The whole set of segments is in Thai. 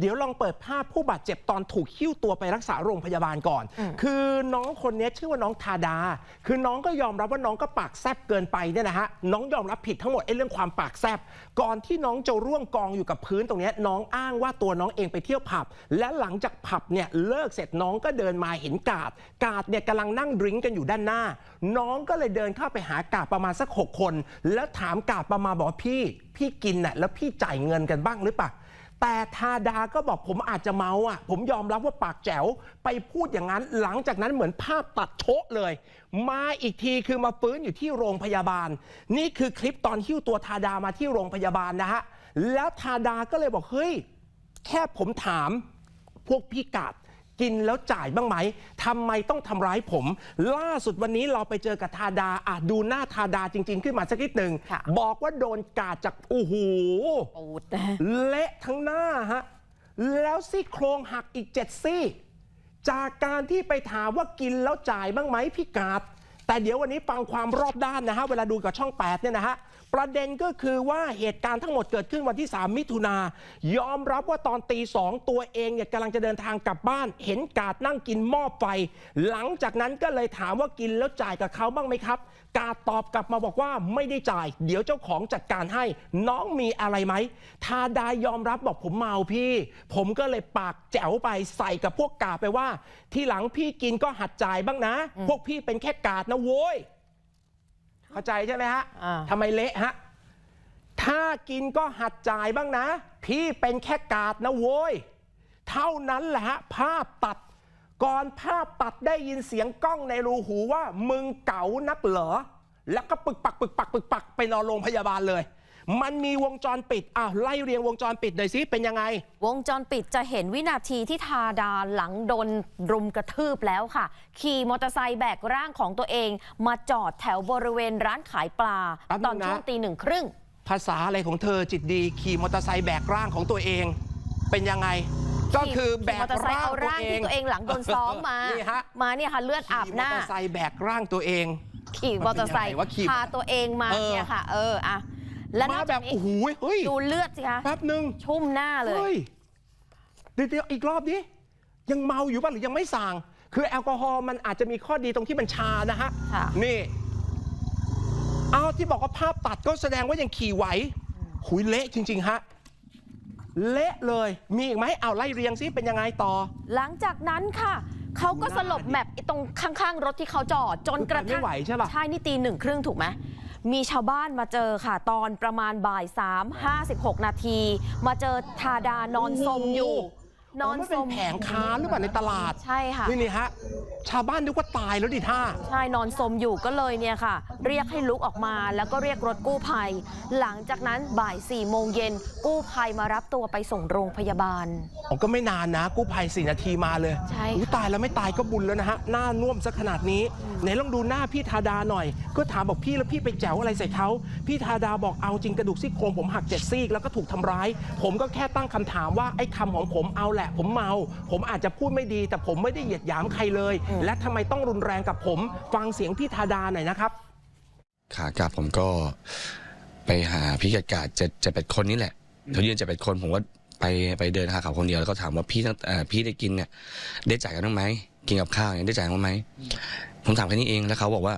เดี๋ยวลองเปิดภาพผู้บาดเจ็บตอนถูกหิ้วตัวไปรักษาโรงพยาบาลก่อนอืมคือน้องคนนี้ชื่อว่าน้องทาดา คือน้องก็ยอมรับว่าน้องก็ปากแซบเกินไปเนี่ยนะฮะน้องยอมรับผิดทั้งหมดไอ้เรื่องความปากแซบก่อนที่น้องจะร่วงกองอยู่กับพื้นตรงเนี้ยน้องอ้างว่าตัวน้องเองไปเที่ยวผับ และหลังจากผับเนี่ยเลิกเสร็จน้องก็เดินมาเห็นกาดกาดเนี่ยกำลังนั่งดริ้งกันอยู่ด้านหน้า น้องก็เลยเดินเข้าไปหากาดประมาณสักหกคน แล้วถามกาดประมาณบอกว่าพี่ พี่กินน่ะแล้วพี่จ่ายเงินกันบ้างหรือเปล่า แต่ทาดาก็บอกผมอาจจะเมาอะ ผมยอมรับว่าปากแจ๋ว ไปพูดอย่างนั้น หลังจากนั้นเหมือนภาพตัดโชะเลย มาอีกทีคือมาฟื้นอยู่ที่โรงพยาบาล นี่คือคลิปตอนหิ้วตัวทาดามาที่โรงพยาบาลนะฮะ แล้วทาดาก็เลยบอกเฮ้ย แค่ผมถามพวกพี่กาด กินแล้วจ่ายบ้างไหมทำไมต้องทำร้ายผม ล่าสุดวันนี้เราไปเจอกับทาดาอะดูหน้าทาดาจริง ๆ ขึ้นมาสักนิดหนึ่ง ค่ะ บอกว่าโดนกาดจากโอ้โห ปูดนะเละทั้งหน้าฮะ แล้วซี่โครงหักอีกเจ็ดซี่ จากการที่ไปถามว่ากินแล้วจ่ายบ้างไหมพี่กาด แต่เดี๋ยววันนี้ฟังความรอบด้านนะฮะเวลาดูกับช่อง8เนี่ยนะฮะประเด็นก็คือว่าเหตุการณ์ทั้งหมดเกิดขึ้นวันที่ 3 มิถุนายอมรับว่าตอนตีสองตัวเองเนี่ยกำลังจะเดินทางกลับบ้าน เห็นกาดนั่งกินหม้อไฟ หลังจากนั้นก็เลยถามว่ากินแล้วจ่ายกับเขาบ้างไหมครับ กาดตอบกลับมาบอกว่าไม่ได้จ่าย เดี๋ยวเจ้าของจัดการให้ น้องมีอะไรไหมทาดายอมรับบอกผมเมาพี่ ผมก็เลยปากแจ๋วไปใส่กับพวกกาดไปว่า ทีหลังพี่กินก็หัดจ่ายบ้างนะ พวกพี่เป็นแค่กาดนะโว้ยเข้าใจใช่ไหมฮะอ่าทำไมเละฮะถ้ากินก็หัดจ่ายบ้างนะ พี่เป็นแค่กาดนะโว้ยเท่านั้นแหละฮะภาพตัดก่อนภาพตัดได้ยินเสียงกล้องในรูหูว่า มึงเก๋านักเหรอ แล้วก็ปึกปักปึกปักปึกปักไปนอนโรงพยาบาลเลย มันมีวงจรปิดอ้าวไล่เรียงวงจรปิดหน่อยสิเป็นยังไง วงจรปิดจะเห็นวินาทีที่ทาดาหลังโดนรุมกระทืบแล้วค่ะ ขี่มอเตอร์ไซค์แบกร่างของตัวเอง มาจอดแถวบริเวณร้านขายปลา แป๊บนึงนะ ตอนช่วงตีหนึ่งครึ่ง ภาษาอะไรของเธอจิตดีขี่มอเตอร์ไซค์แบกร่างของตัวเอง เป็นยังไง ก็คือแบขี่มกอเตอร์ไซค์ร่างเอาตัวร่างเอที่ง ตัวเองหลังโดนซ้อมมา นี่ฮะ มาเนี่ยค่ะเลือดอาบหน้าขี่มอเตอร์ไซค์แบกร่างตัวเอง ขี่มอเตอร์ไซค์มันเป็นยังไงวะขี่พาตัวเองมาเออ เนี่ยค่ะ เอออะ และนมาอกแบจากบนี้ โอ้โหเฮ้ยดูเลือดสิคะแป๊บหนึ่งชุ่มหน้าเลย เฮ้ยเดี๋ยวเดี๋ยวอีกรอบดิยังเมาอยู่ป่ะหรือยังไม่สั่งคือแอลกอฮอล์มันอาจจะมีข้อดีตรงที่มันชานะฮะค่ะ นี่ เอาที่บอกว่าภาพตัดก็แสดงว่ายังขี่ไหวหุยเละจริง ๆ ฮะ เละเลย มีอีกไหมเอาไล่เรียงซิเป็นยังไงต่อ หลังจากนั้นค่ะ เขาก็สลบแมปไอ้ตรงข้างๆ รถที่เขาจอดจนกระไม่ทั่งไหวใช่ป่ะใช่นี่ตีหนึ่งครึ่งถูกไหม มีชาวบ้านมาเจอค่ะ ตอนประมาณบ่าย3 56 นาที มาเจอทาดานอนสมอยู่ นอนมัสเป็นมแผงค้าหรือเปล่าในตลาด ใช่ค่ะ นี่นี่ฮะ ชาวบ้านนึกว่าตายแล้วดิท่า ใช่นอนสมอยู่ก็เลยเนี่ยค่ะ เรียกให้ลุกออกมาแล้วก็เรียกรถกู้ภัย หลังจากนั้นบ่าย4โมงเย็นกู้ภัยมารับตัวไปส่งโรงพยาบาล ผมก็ไม่นานนะ กู้ภัยสี่นาทีมาเลยใช่อุ๊ยค่ะตายแล้วไม่ตายก็บุญแล้วนะฮะ หน้าน่วมซะขนาดนี้ ไหนลองดูหน้าพี่ทาดาหน่อย ก็ถามบอกพี่แล้วพี่ไปแจ๋วอะไรใส่เขาพี่ทาดาบอกเอาจริงกระดูกซี่โครงผมหักเจ็ดซี่แล้วก็ถูกทำร้าย ผมก็แค่ตั้งคำถามว่าไอ้คำของผมเอาแหละผมเมา ผมอาจจะพูดไม่ดี แต่ผมไม่ได้เหยียดหยามใครเลยอืมและทำไมต้องรุนแรงกับผม ฟังเสียงพี่ทาดาหน่อยนะครับ ขากลับผมก็ไปหาพี่กาดกาดเจ็ดเจ็ดแปดคนนี่แหละเขายืนเจ็ดแปดคนผมก็ไปไปเดินหาเขาคนเดียวแล้วก็ถามว่าพี่ตั้งเอ่อพี่ได้กินเนี่ยได้จ่ายกันบ้างไหมกินกับข้าวเนี่ยได้จ่ายกันบ้างไหมผมถามแค่นี้เองแล้วเขาบอกว่า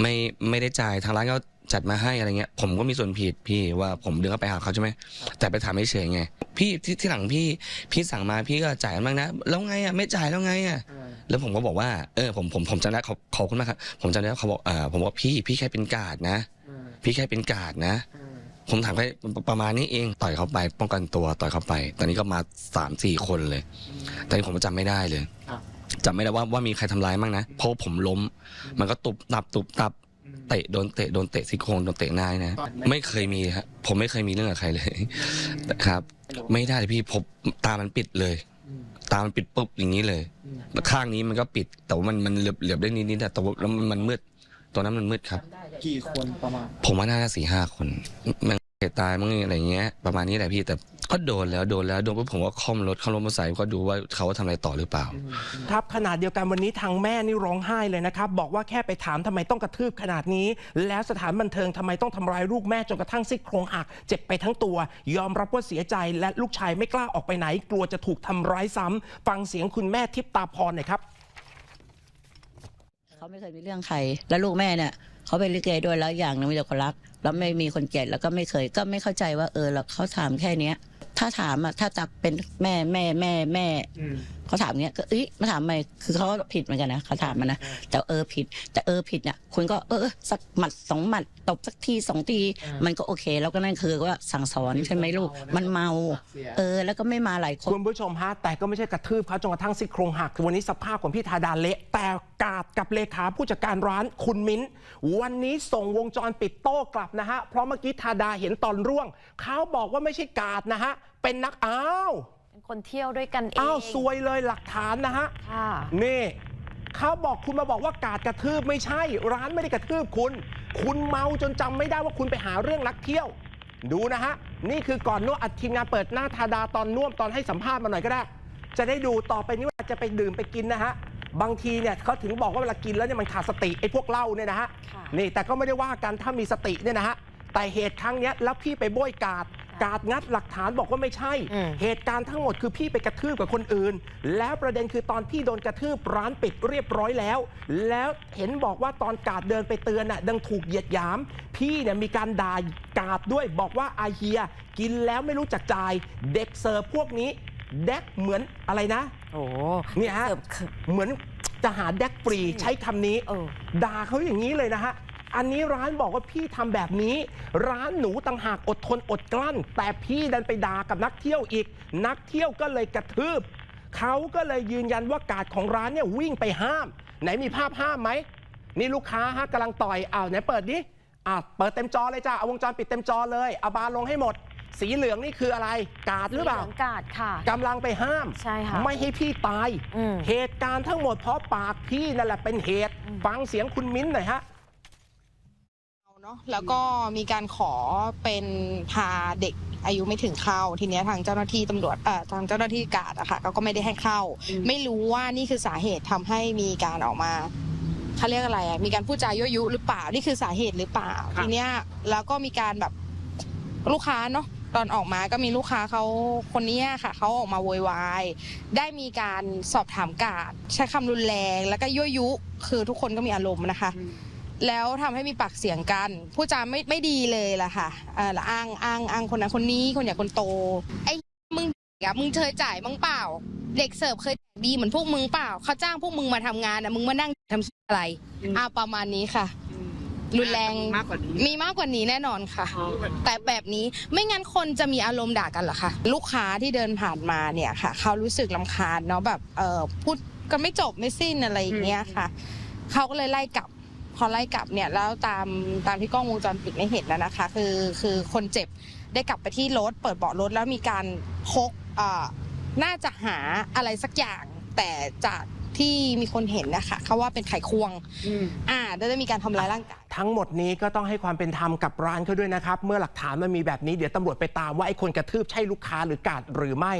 ไม่ไม่ได้จ่ายทางร้านก็ จัดมาให้อะไรเงี้ย ผมก็มีส่วนผิดพี่ว่าผมเดินเข้าไปหาเขาใช่ไหมแต่ไปถามเฉยๆไง พี่ที่ที่หลังพี่พี่สั่งมาพี่ก็จ่ายกันบ้างนะแล้วไงอะไม่จ่ายแล้วไงอะแล้วผมก็บอกว่าเออผมผมผมจำได้ขอบขอบคุณมากครับผมจำได้ว่าเขาบอกเออผมบอกพี่พี่แค่เป็นกาดนะ พี่แค่เป็นกาดนะ ผมถามแค่ประมาณนี้เองต่อยเขาไปป้องกันตัวต่อยเขาไป ตอนนี้ก็มาสามสี่คนเลยตอนนี้ผมจำไม่ได้เลยครับจำไม่ได้ว่าว่ามีใครทำร้ายบ้างนะเพราะว่าผมล้ม มันก็ตุบตับตุบตับ เตะโดนเตะโดนเตะซี่โครงโดนเตะหน้านะไม่เคยมีครับผมไม่เคยมีเรื่องกับใครเลยครับ ไม่ได้เลยพี่ผมตามันปิดเลย ตามันปิดปุ๊บอย่างนี้เลยแล้วข้างนี้มันก็ปิด แต่ว่ามันมันเหลือบเหลือบได้นิดๆอะแต่ว่าแล้วมันมันมืดตัวนั้นมันมืดครับ กี่คนประมาณ ผมว่าน่าจะสี่ห้าคน มันตายมั้งอะไรเงี้ยประมาณนี้แหละพี่แต่ก็โดนแล้วโดนแล้วโดนปุ๊บผมก็ค่อมรถเข้ารถมาใส่ก็ดูว่าเขาทำอะไรต่อหรือเปล่า ครับขนาดเดียวกันวันนี้ทางแม่นี่ร้องไห้เลยนะครับ บอกว่าแค่ไปถามทำไมต้องกระทืบขนาดนี้ แล้วสถานบันเทิงทำไมต้องทำร้ายลูกแม่จนกระทั่งซี่โครงหักเจ็บไปทั้งตัว ยอมรับว่าเสียใจและลูกชายไม่กล้าออกไปไหน กลัวจะถูกทำร้ายซ้ำฟังเสียงคุณแม่ทิพตาพรหน่อยครับเขาไม่เคยมีเรื่องใครแล้วลูกแม่เนี่ย เขาเป็นลิเกด้วยแล้วอย่างหนึงมีแต่คนรัก แล้วไม่มีคนเกลียดแล้วก็ไม่เคยก็ไม่เข้าใจว่าเออแล้วเขาถามแค่เนี้ย ถ้าถามอะถ้าจักเป็นแม่แม่แม่แม่เขาถามเงี้ยก็เอ้ยมาถามทำไมคือเขาผิดเหมือนกันนะเขาถามมานะแต่เออผิด แต่เออผิดเนี่ยคุณก็เออสักหมัดสองหมัดตบสักทีสองทีมันก็โอเค แล้วก็นั่นคือว่าสั่งสอนใช่ไหมลูก มันเมา เออ แล้วก็ไม่มาหลายคน คุณผู้ชมฮะ แต่ก็ไม่ใช่กระทืบเขาจนกระทั่งซี่โครงหัก วันนี้สภาพของพี่ธาดาเละ แต่กาดกับเลขาผู้จัดการร้านคุณมิ้น วันนี้ส่งวงจรปิดโต้กลับนะฮะ เพราะเมื่อกี้ธาดาเห็นตอนร่วง เขาบอกว่าไม่ใช่กาดนะฮะ เป็นนักอ้าวเป็นคนเที่ยวด้วยกันเองอ้าวซวยเลยหลักฐานนะฮะค่ะนี่เขาบอกคุณมาบอกว่ากาดกระทืบไม่ใช่ ร้านไม่ได้กระทืบคุณ คุณเมาจนจำไม่ได้ว่าคุณไปหาเรื่องนักเที่ยว ดูนะฮะ นี่คือก่อนนวดอัดทีมงานเปิดหน้าทาดาตอนน่วมตอนให้สัมภาษณ์มาหน่อยก็ได้ จะได้ดูต่อไปนี้เวลาจะไปดื่มไปกินนะฮะบางทีเนี่ยเขาถึงบอกว่าเวลากินแล้วเนี่ยมันขาดสติไอ้พวกเหล้าเนี่ยนะฮะค่ะนี่แต่ก็ไม่ได้ว่ากันถ้ามีสติเนี่ยนะฮะแต่เหตุครั้งเนี้ยแล้วพี่ไปโบยกาด กาดงัดหลักฐานบอกว่าไม่ใช่ อืม เหตุการณ์ทั้งหมดคือพี่ไปกระทืบกับคนอื่น แล้วประเด็นคือตอนพี่โดนกระทืบร้านปิดเรียบร้อยแล้ว แล้วเห็นบอกว่าตอนกาดเดินไปเตือนน่ะดังถูกเหยียดหยาม พี่เนี่ยมีการด่ากาดด้วยบอกว่าอาเฮีย กินแล้วไม่รู้จักจ่าย เด็กเสิร์ฟพวกนี้แดกเหมือนอะไรนะ โอ้เนี่ยฮะเสิร์ฟคือเหมือนจะหาแดกฟรีใช้คำนี้เออ ด่าเขาอย่างนี้เลยนะฮะ อันนี้ร้านบอกว่าพี่ทำแบบนี้ ร้านหนูต่างหากอดทนอดกลั้น แต่พี่ดันไปด่ากับนักเที่ยวอีก นักเที่ยวก็เลยกระทืบเขาก็เลยยืนยันว่ากาดของร้านเนี่ยวิ่งไปห้าม ไหนมีภาพห้ามไหมนี่ลูกค้าฮะกำลังต่อยอ้าวไหนเปิดดิอะเปิดเต็มจอเลยจ้าเอาวงจรปิดเต็มจอเลยเอาบาร์ลงให้หมด สีเหลืองนี่คืออะไร กาดหรือเปล่าสีงกาดค่ะกำลังไปห้ามใช่ค่ะไม่ให้พี่ตายอืมเหตุการณ์ทั้งหมดเพราะปากพี่นั่นแหละเป็นเหตุฟังเสียงคุณมิ้นท์หน่อยฮะ เนาะแล้วก็มีการขอเป็นพาเด็กอายุไม่ถึงเข้าทีเนี้ยทางเจ้าหน้าที่ตำรวจเอ่อทางเจ้าหน้าที่กาดอะค่ะเขาก็ไม่ได้ให้เข้า ไม่รู้ว่านี่คือสาเหตุทำให้มีการออกมาเขาเรียกอะไรอะมีการพูดจายั่วยุหรือเปล่านี่คือสาเหตุหรือเปล่า ทีเนี้ยแล้วก็มีการแบบลูกค้าเนาะตอนออกมาก็มีลูกค้าเขาคนเนี้ยค่ะเขาออกมาโวยวายได้มีการสอบถามกาดใช้คำรุนแรง แล้วก็ยั่วยุคือทุกคนก็มีอารมณ์นะคะ แล้วทำให้มีปากเสียงกันผู้จาไม่ไม่ดีเลยล่ะค่ะเออแล้วอ้างอ้างอ้างคนนั้นคนนี้คนใหญ่คนโต ไอ้มึงอะมึงเคยจ่ายมั้งเปล่า เด็กเสิร์ฟเคยจ่ายดีเหมือนพวกมึงเปล่าเขาจ้างพวกมึงมาทำงานอะมึงมานั่งทำอะไรอ่าประมาณนี้ค่ะรุนแรงมากกว่านี้มีมากกว่านี้แน่นอนค่ะ แต่แบบนี้ไม่งั้นคนจะมีอารมณ์ด่ากันเหรอคะลูกค้าที่เดินผ่านมาเนี่ยค่ะ เขารู้สึกลำคาญเนาะแบบเออพูดกันไม่จบไม่สิ้นอะไรอย่างเงี้ยค่ะ เขาก็เลยไล่กลับ พอไล่กลับเนี่ยแล้วตามตามที่กล้องวงจรปิดไม่เห็นแล้วนะคะ คือคือคนเจ็บได้กลับไปที่รถเปิดเบาะรถแล้วมีการพกเอ่อน่าจะหาอะไรสักอย่าง แต่จากที่มีคนเห็นนะคะเขาว่าเป็นไขควง อ่าแล้วจะมีการทำร้ายร่างกาย ทั้งหมดนี้ก็ต้องให้ความเป็นธรรมกับร้านเขาด้วยนะครับ เมื่อหลักฐานมันมีแบบนี้เดี๋ยวตำรวจไปตามว่าไอ้คนกระทืบใช่ลูกค้าหรือกาดหรือไม่